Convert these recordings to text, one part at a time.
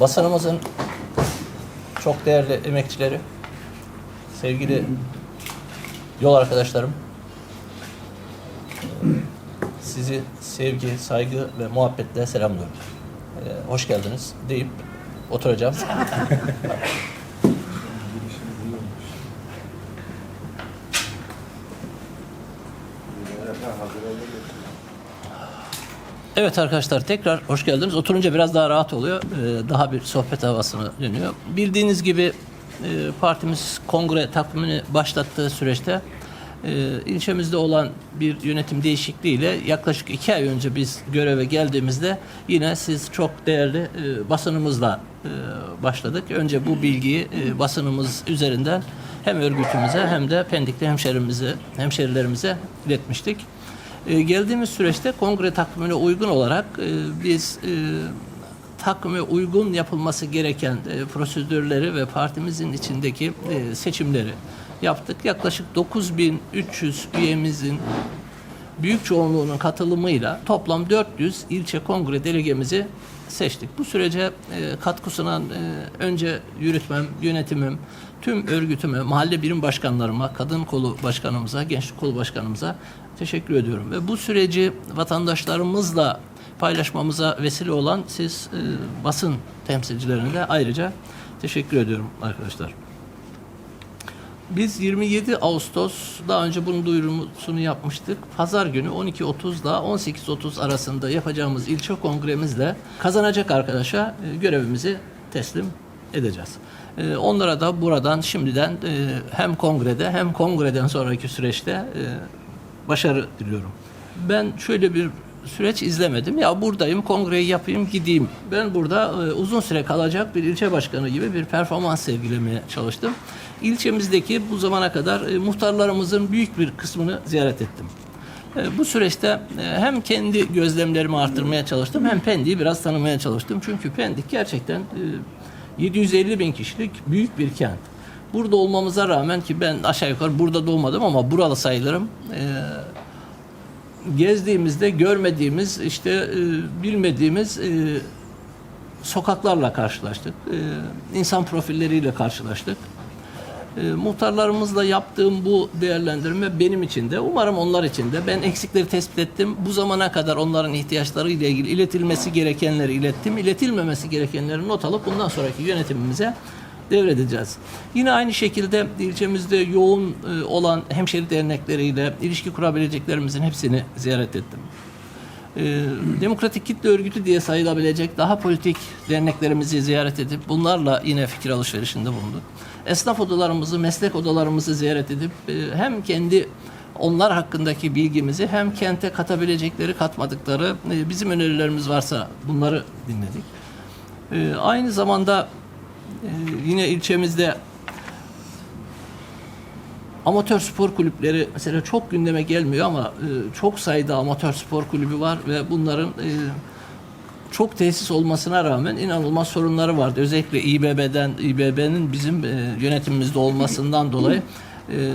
Basınımızın çok değerli emekçileri, sevgili yol arkadaşlarım, sizi sevgi, saygı ve muhabbetle selamlıyorum. Ee, hoş geldiniz deyip oturacağım. Evet arkadaşlar tekrar hoş geldiniz. Oturunca biraz daha rahat oluyor. Ee, daha bir sohbet havasına dönüyor. Bildiğiniz gibi e, partimiz kongre takvimini başlattığı süreçte e, ilçemizde olan bir yönetim değişikliğiyle yaklaşık iki ay önce biz göreve geldiğimizde yine siz çok değerli e, basınımızla e, başladık. Önce bu bilgiyi e, basınımız üzerinden hem örgütümüze hem de Pendikli hemşerimize, hemşerilerimize iletmiştik. E, geldiğimiz süreçte kongre takvimine uygun olarak e, biz e, takvime uygun yapılması gereken e, prosedürleri ve partimizin içindeki seçimleri yaptık. Yaklaşık 9300 üyemizin büyük çoğunluğunun katılımıyla toplam 400 ilçe kongre delegemizi seçtik. Bu sürece e, katkı e, önce yürütmem, yönetimim, tüm örgütüme, mahalle birim başkanlarıma, kadın kolu başkanımıza, gençlik kolu başkanımıza teşekkür ediyorum. Ve bu süreci vatandaşlarımızla paylaşmamıza vesile olan siz e, basın temsilcilerine de ayrıca teşekkür ediyorum arkadaşlar. Biz 27 Ağustos daha önce bunun duyurusunu yapmıştık. Pazar günü 12.30 ile 18.30 arasında yapacağımız ilçe kongremizle kazanacak arkadaşa e, görevimizi teslim edeceğiz. E, Onlara da buradan şimdiden e, hem kongrede hem kongreden sonraki süreçte başarı diliyorum. Ben şöyle bir süreç izlemedim. Ya buradayım, kongreyi yapayım, gideyim. Ben burada uzun süre kalacak bir ilçe başkanı gibi bir performans sergilemeye çalıştım. İlçemizdeki bu zamana kadar e, muhtarlarımızın büyük bir kısmını ziyaret ettim. E, Bu süreçte e, hem kendi gözlemlerimi arttırmaya çalıştım hem Pendik'i biraz tanımaya çalıştım. Çünkü Pendik gerçekten e, 750 bin kişilik büyük bir kent. Burada olmamıza rağmen ki ben aşağı yukarı burada doğmadım ama buralı sayılırım. E, gezdiğimizde görmediğimiz işte e, bilmediğimiz e, sokaklarla karşılaştık. E, insan profilleriyle karşılaştık. E, muhtarlarımızla yaptığım bu değerlendirme benim için de umarım onlar için de ben eksikleri tespit ettim. Bu zamana kadar onların ihtiyaçları ile ilgili iletilmesi gerekenleri ilettim. İletilmemesi gerekenleri not alıp bundan sonraki yönetimimize devredeceğiz. Yine aynı şekilde ilçemizde yoğun e, olan hemşeri dernekleriyle ilişki kurabileceklerimizin hepsini ziyaret ettim. E, Demokratik Kitle Örgütü diye sayılabilecek daha politik derneklerimizi ziyaret edip bunlarla yine fikir alışverişinde bulunduk. Esnaf odalarımızı, meslek odalarımızı ziyaret edip e, hem kendi onlar hakkındaki bilgimizi hem kente katabilecekleri, katmadıkları e, bizim önerilerimiz varsa bunları dinledik. Aynı zamanda yine ilçemizde amatör spor kulüpleri mesela çok gündeme gelmiyor ama e, çok sayıda amatör spor kulübü var ve bunların e, çok tesis olmasına rağmen inanılmaz sorunları vardı. Özellikle İBB'den, İBB'nin bizim e, yönetimimizde olmasından dolayı e,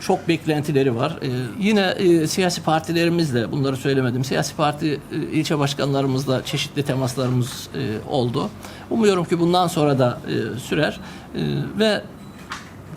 çok beklentileri var. E, yine e, siyasi partilerimizle bunları söylemedim. Siyasi parti e, ilçe başkanlarımızla çeşitli temaslarımız e, oldu. Umuyorum ki bundan sonra da e, sürer e, ve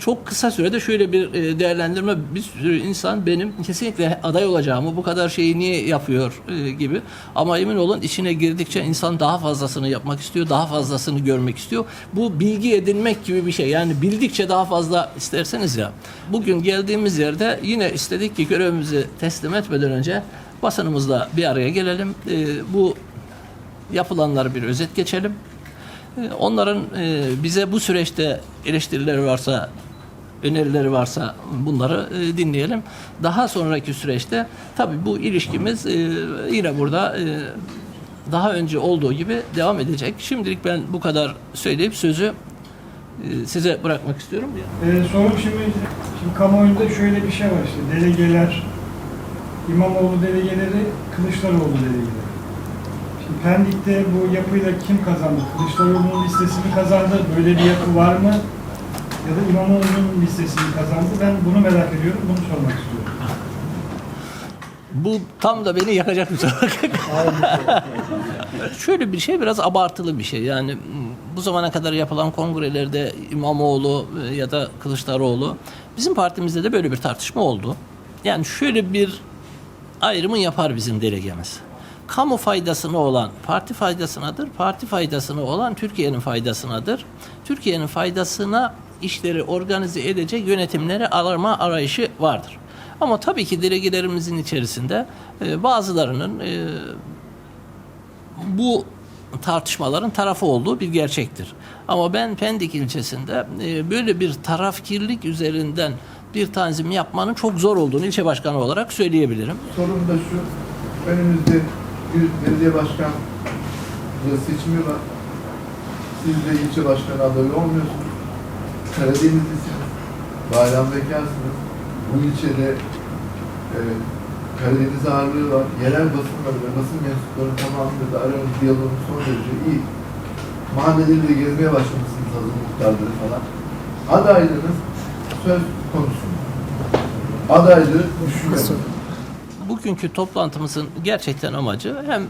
çok kısa sürede şöyle bir e, değerlendirme bir sürü insan benim kesinlikle aday olacağımı bu kadar şeyi niye yapıyor e, gibi. Ama emin olun içine girdikçe insan daha fazlasını yapmak istiyor daha fazlasını görmek istiyor. Bu bilgi edinmek gibi bir şey. Yani bildikçe daha fazla isterseniz ya bugün geldiğimiz yerde yine istedik ki görevimizi teslim etmeden önce basınımızla bir araya gelelim. E, bu yapılanları bir özet geçelim. Onların bize bu süreçte eleştirileri varsa, önerileri varsa bunları e, dinleyelim. Daha sonraki süreçte tabii bu ilişkimiz e, yine burada e, daha önce olduğu gibi devam edecek. Şimdilik ben bu kadar söyleyip sözü size bırakmak istiyorum. Ee, sorum şimdi, şimdi kamuoyunda şöyle bir şey var işte delegeler, İmamoğlu delegeleri, Kılıçdaroğlu delegeleri. Şimdi Pendik'te bu yapıyla kim kazandı? Kılıçdaroğlu'nun listesini kazandı. Böyle bir yapı var mı? Ya da İmamoğlu'nun listesini kazandı. Ben bunu merak ediyorum. Bunu sormak istiyorum. Bu tam da beni yakacak bir soru. Şöyle bir şey biraz abartılı bir şey. Yani bu zamana kadar yapılan kongrelerde İmamoğlu e, ya da Kılıçdaroğlu bizim partimizde de böyle bir tartışma oldu. Yani şöyle bir ayrımı yapar bizim delegemiz. Kamu faydasına olan parti faydasınadır, parti faydasına olan Türkiye'nin faydasınadır. Türkiye'nin faydasına işleri organize edecek yönetimleri arama arayışı vardır. Ama tabii ki delegelerimizin içerisinde e, bazılarının e, bu tartışmaların tarafı olduğu bir gerçektir. Ama ben Pendik ilçesinde e, böyle bir tarafkirlik üzerinden bir tanzim yapmanın çok zor olduğunu ilçe başkanı olarak söyleyebilirim. Sorun da şu, önümüzde bir belediye başkan seçimi var. Siz de ilçe başkanı adayı olmuyorsunuz. Karadenizlisiniz. Bayram bekarsınız. Bu ilçede e, Karadeniz ağırlığı var. Yerel basınları ve basın mensuplarının tamamıyla da aranız diyaloğunuz son derece iyi. Mahalleleri de gezmeye başlamışsınız hazır muhtarları falan. Adaylığınız söz konusunda. Adaylığı düşünüyorum. Bugünkü toplantımızın gerçekten amacı hem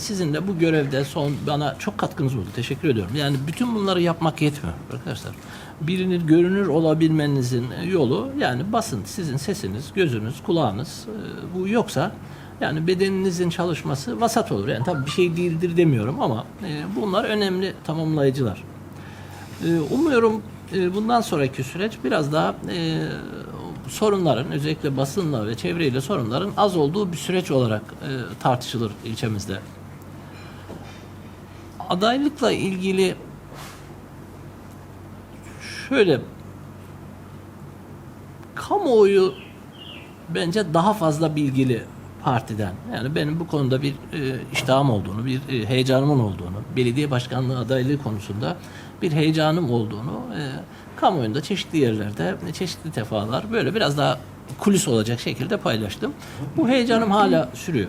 sizinle bu görevde son bana çok katkınız oldu. Teşekkür ediyorum. Yani bütün bunları yapmak yetmiyor arkadaşlar. Birinin görünür olabilmenizin yolu yani basın, sizin sesiniz, gözünüz, kulağınız e, bu yoksa yani bedeninizin çalışması vasat olur. Yani tabii bir şey değildir demiyorum ama e, bunlar önemli tamamlayıcılar. Umuyorum e, bundan sonraki süreç biraz daha e, sorunların özellikle basınla ve çevreyle sorunların az olduğu bir süreç olarak e, tartışılır ilçemizde. Adaylıkla ilgili şöyle kamuoyu bence daha fazla bilgili partiden. Yani benim bu konuda bir e, iştahım olduğunu, bir e, heyecanımın olduğunu, belediye başkanlığı adaylığı konusunda bir heyecanım olduğunu e, kamuoyunda çeşitli yerlerde, çeşitli defalar böyle biraz daha kulis olacak şekilde paylaştım. Bu heyecanım hala sürüyor.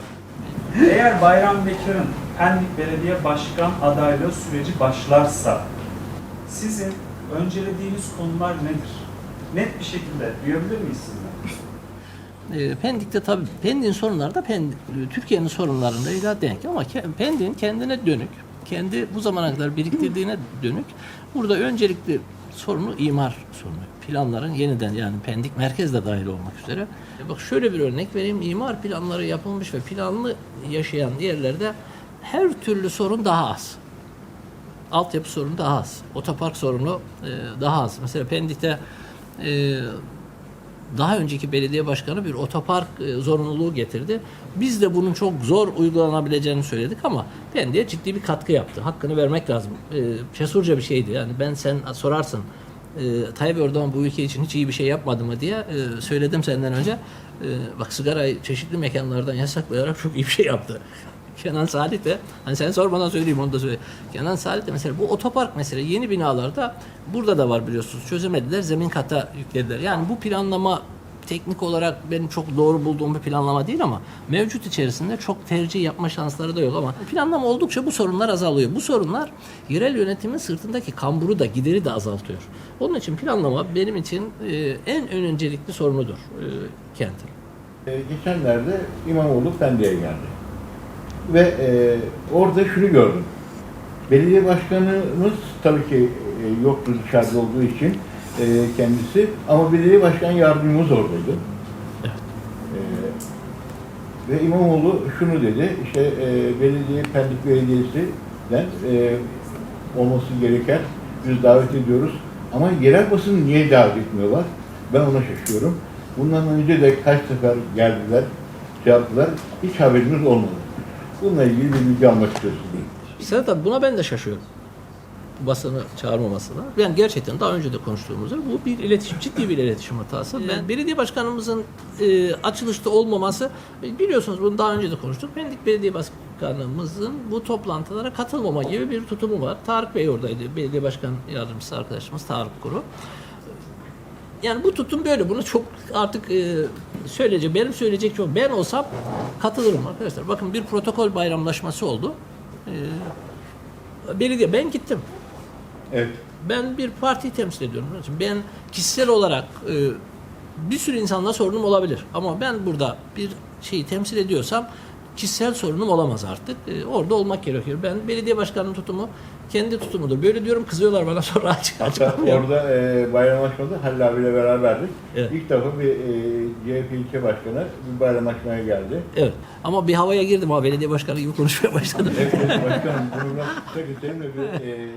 Eğer Bayram Bekir'in Pendik Belediye Başkan adaylığı süreci başlarsa sizin öncelediğiniz konular nedir? Net bir şekilde duyabilir miyiz sizden? E, Pendik'te tabii Pendik'in sorunları da Pendik- Türkiye'nin sorunlarıyla denk ama Pendik'in kendine dönük, kendi bu zamana kadar biriktirdiğine dönük burada öncelikli sorunu imar sorunu. Planların yeniden yani Pendik merkez de dahil olmak üzere. E, Bak şöyle bir örnek vereyim. İmar planları yapılmış ve planlı yaşayan yerlerde her türlü sorun daha az. Altyapı sorunu daha az. Otopark sorunu e, daha az. Mesela Pendik'te e, daha önceki belediye başkanı bir otopark e, zorunluluğu getirdi. Biz de bunun çok zor uygulanabileceğini söyledik ama Pendik'e ciddi bir katkı yaptı. Hakkını vermek lazım. E, cesurca bir şeydi. Yani ben sen sorarsın e, Tayyip Erdoğan bu ülke için hiç iyi bir şey yapmadı mı diye e, söyledim senden önce. E, bak sigarayı çeşitli mekanlardan yasaklayarak çok iyi bir şey yaptı. Kenan Salih de hani sen sormadan söyleyeyim onu da söyle. Kenan Salih de mesela bu otopark mesela yeni binalarda burada da var biliyorsunuz çözemediler zemin kata yüklediler. Yani bu planlama teknik olarak benim çok doğru bulduğum bir planlama değil ama mevcut içerisinde çok tercih yapma şansları da yok ama planlama oldukça bu sorunlar azalıyor. Bu sorunlar yerel yönetimin sırtındaki kamburu da gideri de azaltıyor. Onun için planlama benim için e, en öncelikli sorunudur e, kentin. E, geçenlerde İmamoğlu Pendik'e geldi. Ve e, orada şunu gördüm. Belediye başkanımız tabii ki e, yoktu dışarıda olduğu için e, kendisi ama belediye başkan yardımcımız oradaydı. E, ve İmamoğlu şunu dedi, işte e, belediye, Pendik Belediyesi'den e, olması gereken biz davet ediyoruz. Ama yerel basını niye davet etmiyorlar? Ben ona şaşıyorum. Bundan önce de kaç sefer geldiler, şey yaptılar. Hiç haberimiz olmadı. Bununla ilgili bir bilgi almak istiyoruz. Sedat abi buna ben de şaşıyorum. Basını çağırmamasına. Yani gerçekten daha önce de konuştuğumuzda bu bir iletişim, ciddi bir iletişim hatası. Ben belediye başkanımızın e, açılışta olmaması, biliyorsunuz bunu daha önce de konuştuk. Pendik Belediye Başkanımızın bu toplantılara katılmama gibi bir tutumu var. Tarık Bey oradaydı. Belediye Başkan Yardımcısı arkadaşımız Tarık Kuru. Yani bu tutum böyle. Bunu çok artık e, söyleyecek, benim söyleyecek çok. Ben olsam katılırım arkadaşlar. Bakın bir protokol bayramlaşması oldu. E, belediye, ben gittim. Evet. Ben bir partiyi temsil ediyorum. Ben kişisel olarak e, bir sürü insanla sorunum olabilir. Ama ben burada bir şeyi temsil ediyorsam kişisel sorunum olamaz artık. Ee, orada olmak gerekiyor. Ben belediye başkanının tutumu kendi tutumudur. Böyle diyorum kızıyorlar bana sonra açık açık. Orada e, bayramlaşmada Halil abiyle beraberdik. Evet. İlk defa bir e, CHP ilçe başkanı bir bayramlaşmaya geldi. Evet. Ama bir havaya girdim ha belediye başkanı gibi konuşmaya başladım. Evet, başkanım bunu de bir e,